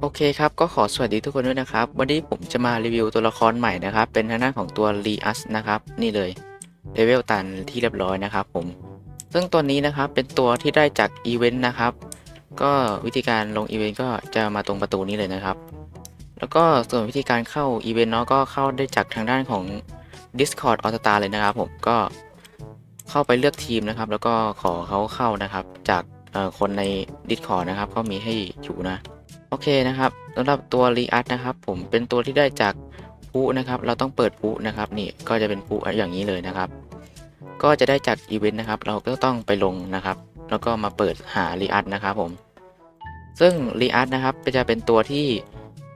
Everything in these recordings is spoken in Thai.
โอเคครับ ก็ขอสวัสดีทุกคนด้วยนะครับ วันนี้ผมจะมารีวิวตัวละครใหม่นะครับ เป็นทางด้านของตัวรีอัสนะครับ นี่เลยเลเวลตันที่เรียบร้อยนะครับผม ซึ่งตัวนี้นะครับเป็นตัวที่ได้จากอีเวนต์นะครับ ก็วิธีการลงอีเวนต์ก็จะมาตรงประตูนี้เลยนะครับ แล้วก็ส่วนวิธีการเข้าอีเวนต์เนาะก็เข้าได้จากทางด้านของ Discord All Star เลยนะครับ ผมก็เข้าไปเลือกทีมนะครับ แล้วก็ขอเขาเข้านะครับจาก คนใน Discord นะครับก็มีให้อยู่นะ โอเคนะครับสำหรับตัวรีอั t นะครับ ผมเป็นตัวที่ได้จากปุนะครับ เราต้องเปิดปุนะครับนี่ก็จะเป็นปุอย่างนี้เลยนะครับ ก็จะได้จากอีเวนต์นะครับ เราก็ต้องไปลงนะครับ แล้วก็มาเปิดหารีอั t นะครับผมซึ่งรีอั t นะครับจะเป็นตัวที่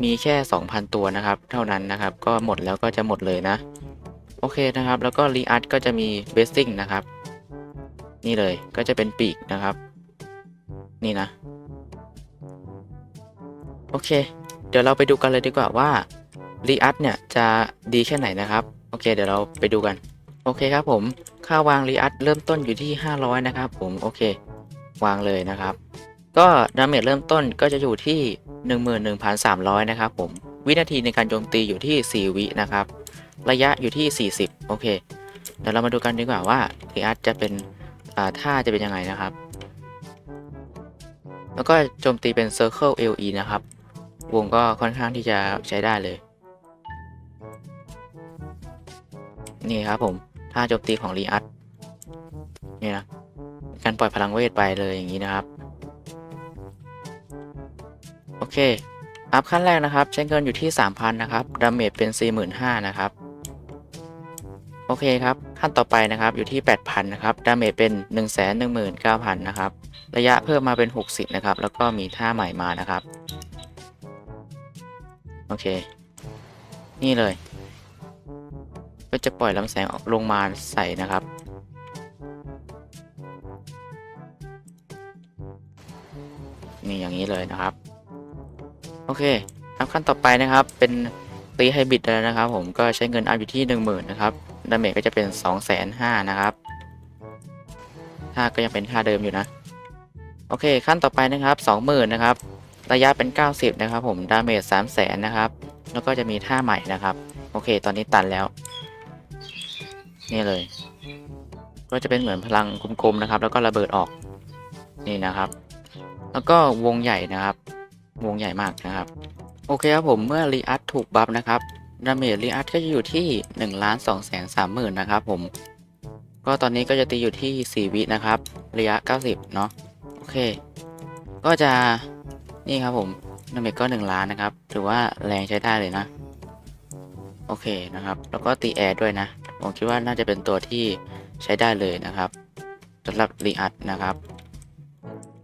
มีแค่ 2,000 ตัวนะครับ เท่านั้นนะครับ ก็หมดแล้วก็จะหมดเลยนะ โอเคนะครับ แล้วก็รีอั t ก็จะมีเบสซิ่งนะครับ นี่เลยก็จะเป็นปีกนะครับ นี่นะ โอเค เดี๋ยวเราไปดูกันเลยดีกว่าว่ารีอั t เนี่ยจะดีแค่ไหนนะครับ โอเค เดี๋ยวเราไปดูกัน โอเคครับผม ค่าวางรีอั t เริ่มต้นอยู่ที่ 500 นะครับผม โอเค วางเลยนะครับ ก็ดาเมจเริ่มต้นก็จะอยู่ที่ 11,300 นะครับผม วินาทีในการโจมตีอยู่ที่ 4 วินะครับ ระยะอยู่ที่ 40 โอเค เดี๋ยวเรามาดูกันดีกว่าว่ารีอั t จะเป็นอ่าท่าจะเป็นยังไงนะครับ แล้วก็โจมตีเป็น Circle LE นะครับ วงก็ค่อนข้างที่จะใช้ได้เลย นี่ครับผมท่าโจมตีของรีอัตนี่นะการปล่อยพลังเวทไปเลยอย่างนี้นะครับ โอเค อัพขั้นแรกนะครับ ใช้เงินอยู่ที่ 3,000 นะครับดาเมจเป็น 45,000 นะครับ โอเคครับ ขั้นต่อไปนะครับอยู่ที่ 8,000 นะครับ ดาเมจเป็น 119,000 นะครับ ระยะเพิ่มมาเป็น 60 นะครับ แล้วก็มีท่าใหม่มานะครับ โอเค นี่เลย ก็จะปล่อยลำแสงออกลงมาใส่นะครับ นี่อย่างนี้เลยนะครับ โอเคครับขั้นต่อไปนะครับเป็น ตีไฮบริดแล้วนะครับ ผมก็ใช้เงินอัพอยู่ที่ 10,000นะครับดาเมจก็จะเป็น 2 5 0 0 0นะครับท่าก็ยังเป็นท่าเดิมอยู่นะ โอเคขั้นต่อไปนะครับ 20,000นะครับระยะเป็น 90 นะครับ ผมดาเมจ300,000นะครับ แล้วก็จะมีท่าใหม่นะครับ โอเค ตอนนี้ตันแล้ว นี่เลย ก็จะเป็นเหมือนพลังกลมๆนะครับ แล้วก็ระเบิดออกนี่นะครับ แล้วก็วงใหญ่นะครับ วงใหญ่มากนะครับ โอเคครับผมเมื่อรีอัตถูกบัฟนะครับดาเมจรีอัตก็จะอยู่ที่1นึ่งล้านสองแสนสามหมื่นนะครับผม ก็ตอนนี้ก็จะตีอยู่ที่ 4 วินะครับ ระยะ 90 เนาะโอเค ก็จะนี่ครับผมดาเมจก็ 1 ล้านนะครับ ถือว่าแรงใช้ได้เลยนะ โอเคนะครับ แล้วก็ตีแอร์ด้วยนะ ผมคิดว่าน่าจะเป็นตัวที่ใช้ได้เลยนะครับสำหรับรีอัตนะครับ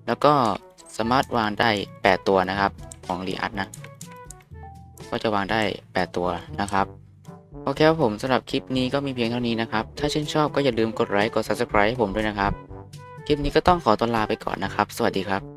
แล้วก็สามารถวางได้ 8 ตัวนะครับของรีอัตนะ ก็จะวางได้ 8 ตัวนะครับโอเคครับผมสำหรับคลิปนี้ก็มีเพียงเท่านี้นะครับ ถ้าชื่นชอบก็อย่าลืมกดไลค์กด subscribe ให้ผมด้วยนะครับ คลิปนี้ก็ต้องขอตัวลาไปก่อนนะครับ สวัสดีครับ